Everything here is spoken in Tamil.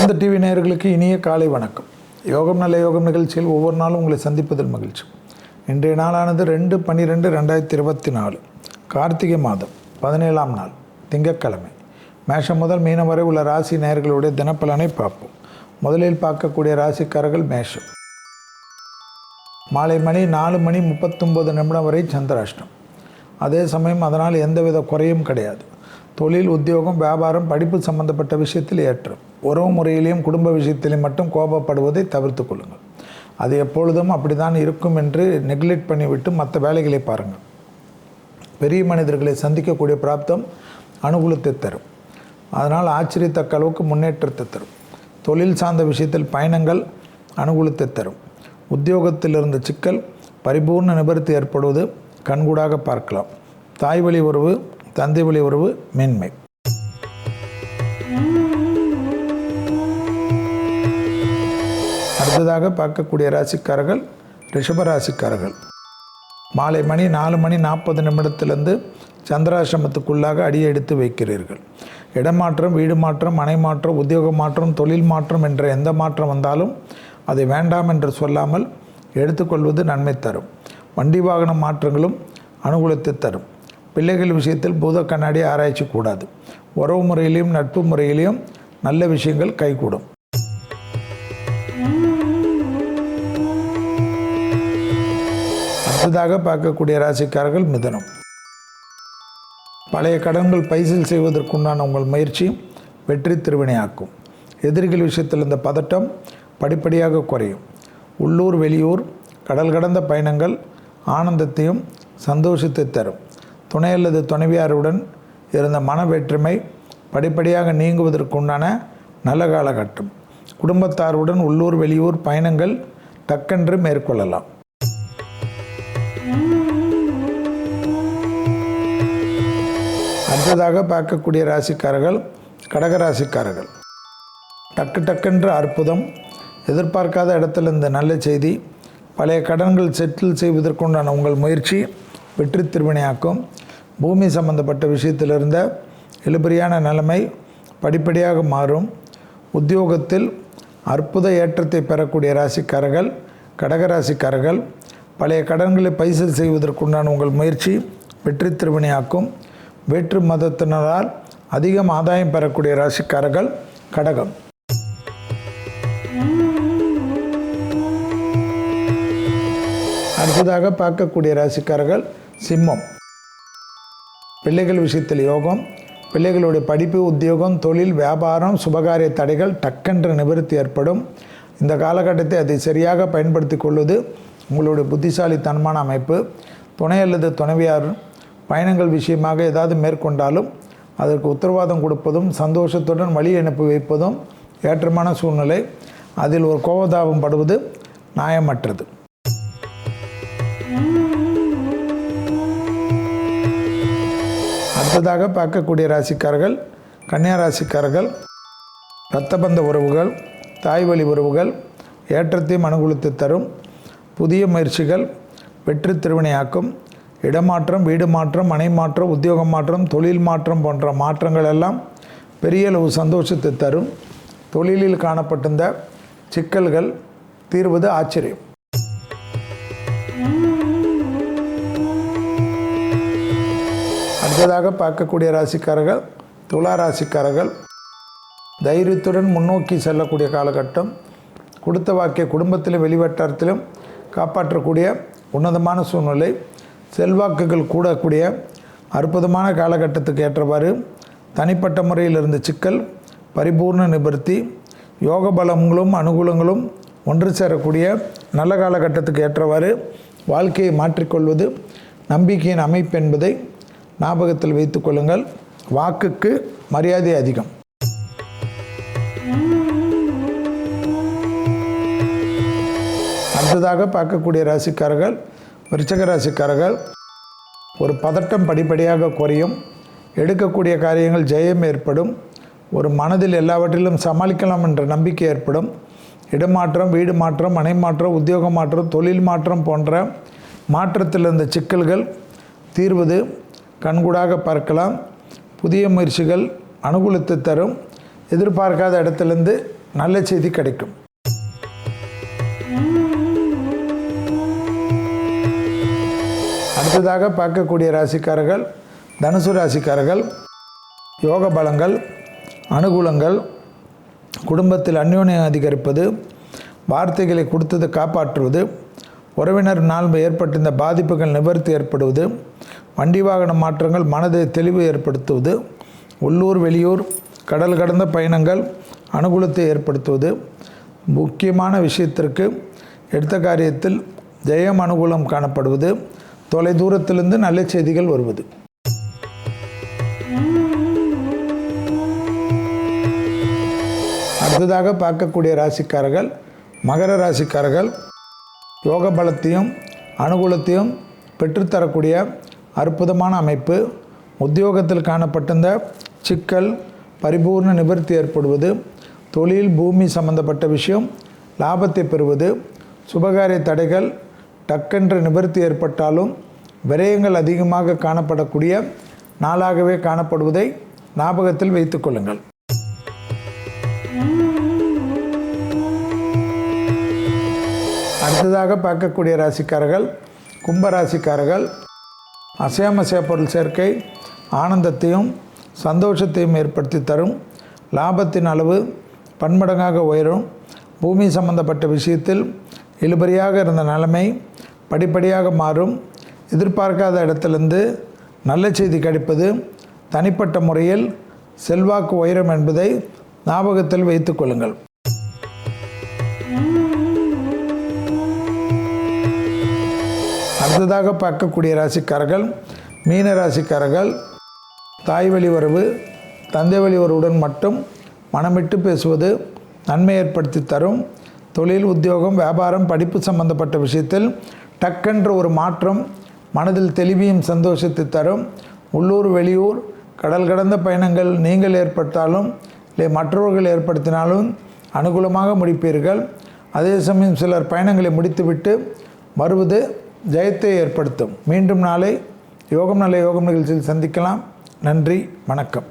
சிறந்த டிவி நேயர்களுக்கு இனிய காலை வணக்கம். யோகம் நல்ல யோகம் நிகழ்ச்சியில் ஒவ்வொரு நாளும் உங்களை சந்திப்பதில் மகிழ்ச்சி. இன்றைய நாளானது ரெண்டு பன்னிரெண்டு ரெண்டாயிரத்தி இருபத்தி நாலு. கார்த்திகை மாதம் பதினேழாம் நாள் திங்கட்கிழமை. மேஷம் முதல் மீனம் வரை உள்ள ராசி நேயர்களுடைய தினப்பலனை பார்ப்போம். முதலில் பார்க்கக்கூடிய ராசிக்காரர்கள் மேஷம். மாலை மணி நாலு மணி முப்பத்தொம்பது நிமிடம் வரை சந்திராஷ்டம். அதே சமயம் அதனால் எந்தவித குறையும் கிடையாது. தொழில் உத்தியோகம் வியாபாரம் படிப்பு சம்பந்தப்பட்ட விஷயத்தில் ஏற்றம். உறவு முறையிலையும் குடும்ப விஷயத்திலையும் மட்டும் கோபப்படுவதை தவிர்த்து கொள்ளுங்கள். அது எப்பொழுதும் அப்படிதான் இருக்கும் என்று நெக்லெக்ட் பண்ணிவிட்டு மற்ற வேலைகளை பாருங்கள். பெரிய மனிதர்களை சந்திக்கக்கூடிய பிராப்தம் அனுகூலத்தை தரும். அதனால் ஆச்சரியத்தக்க அளவுக்கு முன்னேற்றத்தை தரும். தொழில் சார்ந்த விஷயத்தில் பயணங்கள் அனுகூலத்தை தரும். உத்தியோகத்தில் இருந்த சிக்கல் பரிபூர்ண நிபர்த்தி ஏற்படுவது கண்கூடாக பார்க்கலாம். தாய் வழி உறவு தந்தை வழி உறவு மேன்மை. அடுத்ததாக பார்க்கக்கூடிய ராசிக்காரர்கள் ரிஷபராசிக்காரர்கள் மாலை மணி நாலு மணி நாற்பது நிமிடத்திலிருந்து சந்திராசிரமத்துக்குள்ளாக அடியெடுத்து வைக்கிறீர்கள். இடமாற்றம் வீடு மாற்றம் மனை மாற்றம் உத்தியோக மாற்றம் தொழில் மாற்றம் என்ற எந்த மாற்றம் வந்தாலும் அதை வேண்டாம் என்று சொல்லாமல் எடுத்துக்கொள்வது நன்மை தரும். வண்டி வாகன மாற்றங்களும் அனுகூலத்தை தரும். பிள்ளைகள் விஷயத்தில் பூத கண்ணாடி ஆராய்ச்சி கூடாது உறவு முறையிலையும் நட்பு முறையிலையும் நல்ல விஷயங்கள் கைகூடும். அடுத்ததாக பார்க்கக்கூடிய ராசிக்காரர்கள் மிதனம். பழைய கடன்கள் பைசல் செய்வதற்குண்டான உங்கள் முயற்சி வெற்றி திருவினையாக்கும் எதிரிகள் விஷயத்தில் இந்த பதட்டம் படிப்படியாக குறையும். உள்ளூர் வெளியூர் கடல் கடந்த பயணங்கள் ஆனந்தத்தையும் சந்தோஷத்தை தரும். துணை அல்லது துணைவியாருடன் இருந்த மன வேற்றுமை படிப்படியாக நீங்குவதற்குண்டான நல்ல காலகட்டம். குடும்பத்தாருடன் உள்ளூர் வெளியூர் பயணங்கள் டக்கென்று மேற்கொள்ளலாம். அடுத்ததாக பார்க்கக்கூடிய ராசிக்காரர்கள் கடகராசிக்காரர்கள் டக்கு டக்கென்று அற்புதம் எதிர்பார்க்காத இடத்துல இந்த நல்ல செய்தி பழைய கடன்கள் செட்டில் செய்வதற்குண்டான உங்கள் முயற்சி வெற்றி திருவினையாக்கும் பூமி சம்பந்தப்பட்ட விஷயத்தில் இருந்த இழுபறியான நிலைமை படிப்படியாக மாறும். உத்தியோகத்தில் அற்புத ஏற்றத்தை பெறக்கூடிய ராசிக்காரர்கள் கடகராசிக்காரர்கள் பழைய கடன்களை பைசல் செய்வதற்குண்டான உங்கள் முயற்சி வெற்றி திருவினையாக்கும் வேற்று மதத்தினரால் அதிகம் ஆதாயம் பெறக்கூடிய ராசிக்காரர்கள் கடகம். அடுத்ததாக பார்க்கக்கூடிய ராசிக்காரர்கள் சிம்மம். பிள்ளைகள் விஷயத்தில் யோகம் பிள்ளைகளுடைய படிப்பு உத்தியோகம் தொழில் வியாபாரம் சுபகாரிய தடைகள் டக்கென்ற நிவர்த்தி ஏற்படும். இந்த காலகட்டத்தை அதை சரியாக பயன்படுத்தி கொள்வது உங்களுடைய புத்திசாலித்தனமான அமைப்பு. துணை அல்லது துணைவியார் பயணங்கள் விஷயமாக ஏதாவது மேற்கொண்டாலும் அதற்கு உத்தரவாதம் கொடுப்பதும் சந்தோஷத்துடன் வழி அனுப்பி வைப்பதும் ஏற்றமான சூழ்நிலை. அதில் ஒரு கோபதாபம் படுவது நியாயமற்றது. அடுத்ததாக பார்க்கக்கூடிய ராசிக்காரர்கள் கன்னியா ராசிக்காரர்கள் இரத்தபந்த உறவுகள் தாய் வழி உறவுகள் ஏற்றத்தையும் அனுகூலத்தை தரும் புதிய முயற்சிகள் வெற்றி திருவினையாக்கும் இடமாற்றம் வீடு மாற்றம் மனை மாற்றம் உத்தியோக மாற்றம் தொழில் மாற்றம் போன்ற மாற்றங்கள் எல்லாம் பெரிய அளவு சந்தோஷத்தை தரும். தொழிலில் காணப்பட்டிருந்த சிக்கல்கள் தீர்வது ஆச்சரியம். அடுத்ததாக பார்க்கக்கூடிய ராசிக்காரர்கள் துலா ராசிக்காரர்கள் தைரியத்துடன் முன்னோக்கி செல்லக்கூடிய காலகட்டம் கொடுத்த வாக்கிய குடும்பத்திலும் வெளிவட்டாரத்திலும் காப்பாற்றக்கூடிய உன்னதமான சூழ்நிலை செல்வாக்குகள் கூடக்கூடிய அற்புதமான காலகட்டத்துக்கு ஏற்றவாறு தனிப்பட்ட முறையில் இருந்த சிக்கல் பரிபூர்ண நிபர்த்தி யோக பலங்களும் அனுகூலங்களும் ஒன்று சேரக்கூடிய நல்ல காலகட்டத்துக்கு ஏற்றவாறு வாழ்க்கையை மாற்றிக்கொள்வது நம்பிக்கையின் அமைப்பு என்பதை ஞாபகத்தில் வைத்துக் கொள்ளுங்கள். வாக்குக்கு மரியாதை அதிகம். அடுத்ததாக பார்க்கக்கூடிய ராசிக்காரர்கள் விருச்சக ராசிக்காரர்கள் ஒரு பதட்டம் படிப்படியாக குறையும். எடுக்கக்கூடிய காரியங்கள் ஜெயம் ஏற்படும். ஒரு மனதில் எல்லாவற்றிலும் சமாளிக்கலாம் என்ற நம்பிக்கை ஏற்படும். இடமாற்றம் வீடு மாற்றம் மனை மாற்றம் உத்தியோக மாற்றம் தொழில் மாற்றம் போன்ற மாற்றத்தில் இருந்த சிக்கல்கள் தீர்வது கண்கூடாக பார்க்கலாம். புதிய முயற்சிகள் அனுகூலத்தை தரும். எதிர்பார்க்காத இடத்துலேருந்து நல்ல செய்தி கிடைக்கும். அடுத்ததாக பார்க்கக்கூடிய ராசிக்காரர்கள் தனுசு ராசிக்காரர்கள் யோக பலங்கள் அனுகூலங்கள் குடும்பத்தில் அந்யோன்யம் அதிகரிப்பது வார்த்தைகளை கொடுத்தது காப்பாற்றுவது உறவினர் ஏற்பட்ட ஏற்பட்டிருந்த பாதிப்புகள் நிவர்த்தி ஏற்படுவது வண்டி வாகன மாற்றங்கள் மனதை தெளிவு ஏற்படுத்துவது உள்ளூர் வெளியூர் கடல் கடந்த பயணங்கள் அனுகூலத்தை ஏற்படுத்துவது. முக்கியமான விஷயத்திற்கு எடுத்த காரியத்தில் ஜெயம் அனுகூலம் காணப்படுவது. தொலை தூரத்திலிருந்து நல்ல செய்திகள் வருவது. அடுத்ததாக பார்க்கக்கூடிய ராசிக்காரர்கள் மகர ராசிக்காரர்கள் யோக பலத்தையும் அனுகூலத்தையும் பெற்றுத்தரக்கூடிய அற்புதமான அமைப்பு. உத்தியோகத்தில் காணப்பட்டிருந்த சிக்கல் பரிபூர்ண நிவர்த்தி ஏற்படுவது தொழில் பூமி சம்பந்தப்பட்ட விஷயம் லாபத்தை பெறுவது சுபகாரிய தடைகள் டக்கென்று நிவர்த்தி ஏற்பட்டாலும் விரயங்கள் அதிகமாக காணப்படக்கூடிய நாளாகவே காணப்படுவதை ஞாபகத்தில் வைத்துக்கொள்ளுங்கள் அடுத்ததாக பார்க்கக்கூடிய ராசிக்காரர்கள் கும்ப ராசிக்காரர்கள் அசையாமசைய பொருள் சேர்க்கை ஆனந்தத்தையும் சந்தோஷத்தையும் ஏற்படுத்தி தரும். லாபத்தின் அளவு பன்மடங்காக உயரும். பூமி சம்பந்தப்பட்ட விஷயத்தில் இழுபறியாக இருந்த நிலைமை படிப்படியாக மாறும். எதிர்பார்க்காத இடத்திலிருந்து நல்ல செய்தி கிடைப்பது தனிப்பட்ட முறையில் செல்வாக்கு உயரும் என்பதை ஞாபகத்தில் வைத்துக்கொள்ளுங்கள் அடுத்ததாக பார்க்கக்கூடிய ராசிக்காரர்கள் மீன ராசிக்காரர்கள் தாய் வழி உறவு தந்தை வழி உறவுடன் மட்டும் மனமிட்டு பேசுவது நன்மை ஏற்படுத்தி தரும். தொழில் உத்தியோகம் வியாபாரம் படிப்பு சம்பந்தப்பட்ட விஷயத்தில் டக்கென்ற ஒரு மாற்றம் மனதில் தெளிவையும் சந்தோஷத்தை தரும். உள்ளூர் வெளியூர் கடல் கடந்த பயணங்கள் நீங்கள் ஏற்பட்டாலும் இல்லை மற்றவர்கள் ஏற்படுத்தினாலும் அனுகூலமாக முடிப்பீர்கள். அதே சமயம் சிலர் பயணங்களை முடித்துவிட்டு வருவது ஜெயத்தை ஏற்படுத்தும். மீண்டும் நாளை யோகம் நல்ல யோகம் நிகழ்ச்சியில் சந்திக்கலாம். நன்றி வணக்கம்.